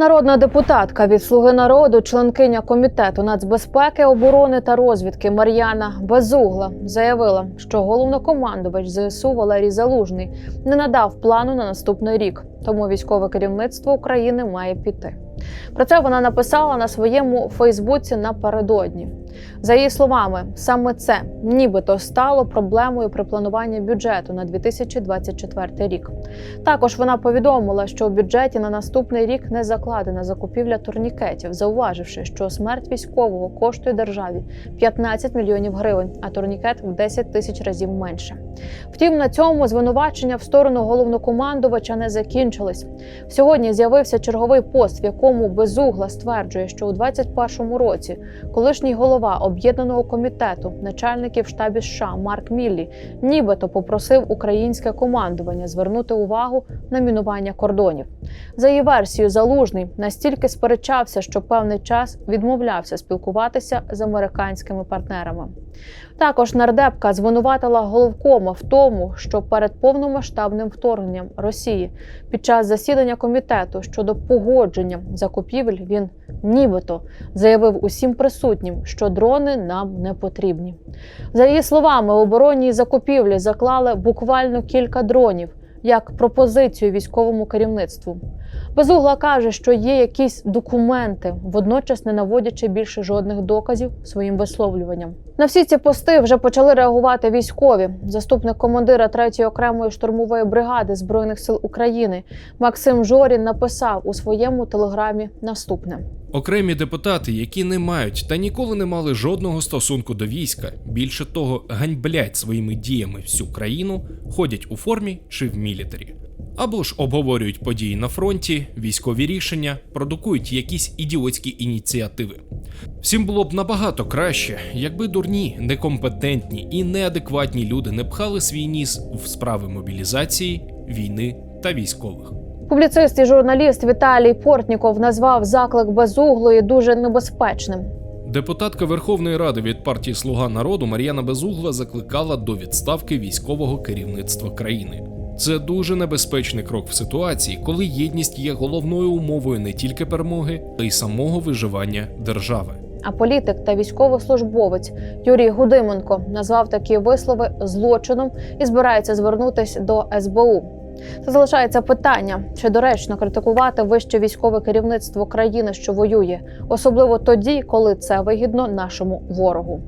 Народна депутатка від Слуги народу, членкиня комітету нацбезпеки, оборони та розвідки Мар'яна Безугла заявила, що головнокомандувач ЗСУ Валерій Залужний не надав плану на наступний рік, тому військове керівництво України має піти. Про це вона написала на своєму Фейсбуці напередодні. За її словами, саме це нібито стало проблемою при плануванні бюджету на 2024 рік. Також вона повідомила, що у бюджеті на наступний рік не закладена закупівля турнікетів, зауваживши, що смерть військового коштує державі 15 мільйонів гривень, а турнікет в 10 тисяч разів менше. Втім, на цьому звинувачення в сторону головнокомандувача не закінчились. Сьогодні з'явився черговий пост, в якому безугла стверджує, що у 2021 році колишній голова об'єднаного комітету начальників штабі США Марк Міллі нібито попросив українське командування звернути увагу на мінування кордонів. За її версією, залужний настільки сперечався, що певний час відмовлявся спілкуватися з американськими партнерами. Також нардепка звинуватила головкома в тому, що перед повномасштабним вторгненням Росії під час засідання комітету щодо погодження закупівель він нібито заявив усім присутнім, що дрони нам не потрібні. За її словами, у оборонній закупівлі заклали буквально кілька дронів як пропозицію військовому керівництву. Безугла каже, що є якісь документи, водночас не наводячи більше жодних доказів своїм висловлюванням. На всі ці пости вже почали реагувати військові. Заступник командира 3-ї окремої штурмової бригади збройних сил України Максим Жорін написав у своєму телеграмі наступне. Окремі депутати, які не мають та ніколи не мали жодного стосунку до війська, більше того, ганьблять своїми діями всю країну, ходять у формі чи в мілітарі. Або ж обговорюють події на фронті, військові рішення, продукують якісь ідіотські ініціативи. Всім було б набагато краще, якби дурні, некомпетентні і неадекватні люди не пхали свій ніс в справи мобілізації, війни та військових. Публіцист і журналіст Віталій Портніков назвав заклик безуглої дуже небезпечним. Депутатка Верховної Ради від партії Слуга народу Мар'яна Безугла закликала до відставки військового керівництва країни. Це дуже небезпечний крок в ситуації, коли єдність є головною умовою не тільки перемоги, а й самого виживання держави. А політик та військовослужбовець Юрій Гудименко назвав такі вислови злочином і збирається звернутися до СБУ. Це залишається питання, чи доречно критикувати вище військове керівництво країни, що воює, особливо тоді, коли це вигідно нашому ворогу.